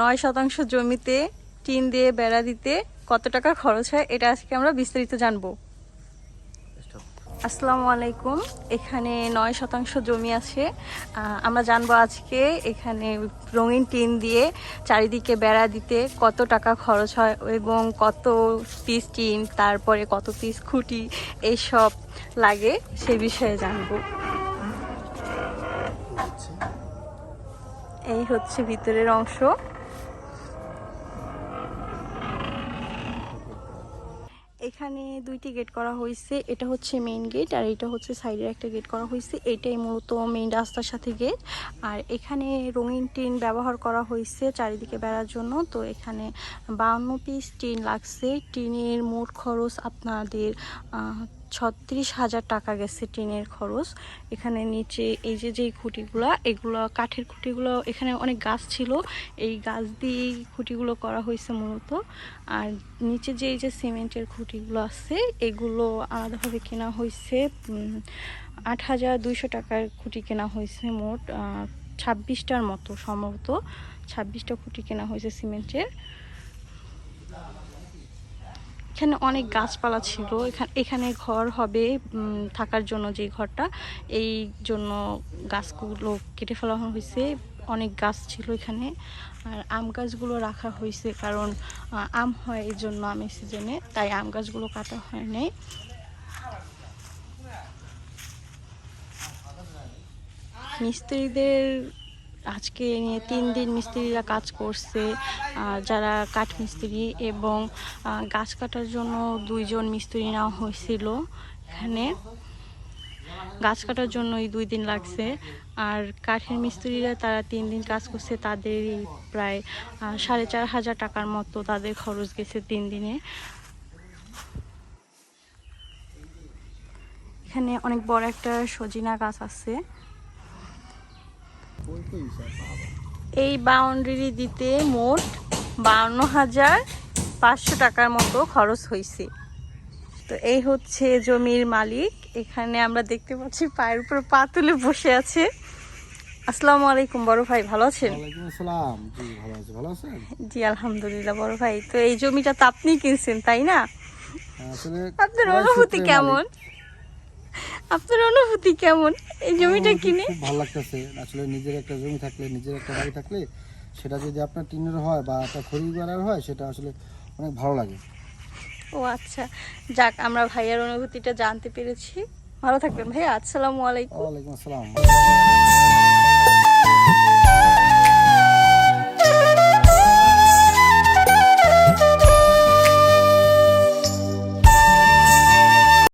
নয় শতাংশ জমিতে টিন দিয়ে বেড়া দিতে কত টাকা খরচ হয়, এটা আজকে আমরা বিস্তারিত জানব। আসসালামু আলাইকুম। এখানে নয় শতাংশ জমি আছে। আমরা জানব আজকে এখানে রঙিন টিন দিয়ে চারিদিকে বেড়া দিতে কত টাকা খরচ হয় এবং কত পিস টিন, তারপরে কত পিস খুঁটি এইসব লাগে সে বিষয়ে জানব। এই হচ্ছে ভিতরের অংশ। এখানে দুইটি গেট করা হয়েছে এটা হচ্ছে মেইন গেট আর এটা হচ্ছে সাইডের একটা গেট করা হয়েছে এটাই মূলত মেইন রাস্তার সাথে গেট আর এখানে রঙিন টিন ব্যবহার করা হয়েছে চারিদিকে বেড়ার জন্য। তো এখানে বাউন্ন পিস টিন লাগছে। টিনের মোট খরচ আপনাদের ছত্রিশ হাজার টাকা গেছে টিনের খরচ। এখানে নিচে এই যে, যেই খুঁটিগুলো, এগুলো কাঠের খুঁটিগুলো, এখানে অনেক গাছ ছিল। এই গাছ দিয়ে খুঁটিগুলো করা হয়েছে মূলত। আর নিচে যে, এই যে সিমেন্টের খুঁটিগুলো আছে, এগুলো আলাদাভাবে কেনা হয়েছে আট হাজার দুইশো টাকার খুঁটি কেনা হয়েছে মোট ছাব্বিশটার মতো সম্ভবত। ছাব্বিশটা খুঁটি কেনা হয়েছে সিমেন্টের। এখানে অনেক গাছপালা ছিল। এখানে এখানে ঘর হবে থাকার জন্য যে ঘরটা, এই জন্য গাছগুলো কেটে ফেলা হয়েছে। অনেক গাছ ছিল এখানে। আর আম গাছগুলো রাখা হয়েছে কারণ আম হয় এই জন্য আমের সিজনে তাই আম গাছগুলো কাটা হয় নাই। মিস্ত্রিদের আজকে নিয়ে তিন দিন মিস্ত্রিরা কাজ করছে যারা কাঠ মিস্ত্রি এবং গাছ কাটার জন্য দুইজন মিস্ত্রি নেওয়া হয়েছিল এখানে। গাছ কাটার জন্য এই দুই দিন লাগছে, আর কাঠের মিস্ত্রিরা তারা তিন দিন কাজ করছে তাদের প্রায় সাড়ে চার হাজার টাকার মতো তাদের খরচ গেছে তিন দিনে। এখানে অনেক বড় একটা সজিনা গাছ আছে। এই বাউন্ডারি দিতে মোট বাউন্ন হাজার পাঁচশো টাকার মতো খরচ হয়েছে তো এই হচ্ছে জমির মালিক। এখানে আমরা দেখতে পাচ্ছি পায়ের উপর পা তুলে বসে আছে। আসসালামু আলাইকুম বড় ভাই ভালো আছেন? জি ভালো আছি। ভালো আছেন? জি আলহামদুলিল্লাহ বড় ভাই। তো এই জমিটা তো আপনি কিনছেন তাই না? আপনার অনুভূতি কেমন? আপনার অনুভূতি কেমন? এই জমিটা কিনে? খুব ভালো লাগতেছে। আসলে নিজের একটা জমি থাকলে নিজের একটা বাড়ি থাকলে সেটা যদি আপনার টিনের হয় বা একটা খড়ি বেড়ার হয় সেটা আসলে অনেক ভালো লাগে। ও আচ্ছা। যাক আমরা ভাইয়ার অনুভূতিটা জানতে পেরেছি। ভালো থাকবেন ভাইয়া আসসালামু আলাইকুম। ওয়ালাইকুম আসসালাম।